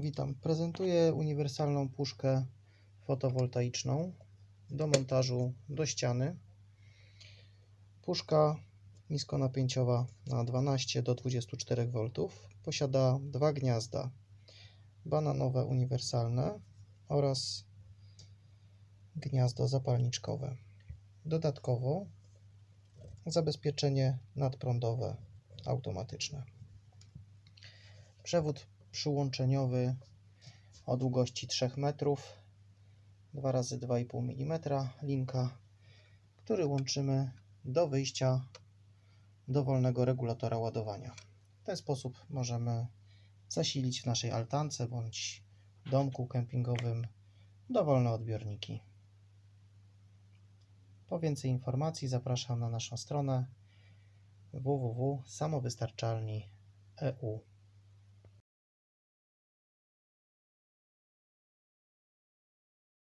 Witam. Prezentuję uniwersalną puszkę fotowoltaiczną do montażu do ściany. Puszka niskonapięciowa na 12 do 24 V. Posiada dwa gniazda bananowe uniwersalne oraz gniazdo zapalniczkowe. Dodatkowo zabezpieczenie nadprądowe automatyczne. Przewód przyłączeniowy o długości 3 metrów 2 razy 2,5 mm linka, który łączymy do wyjścia dowolnego regulatora ładowania. W ten sposób możemy zasilić w naszej altance bądź domku kempingowym dowolne odbiorniki. Po więcej informacji zapraszam na naszą stronę www.samowystarczalni.eu.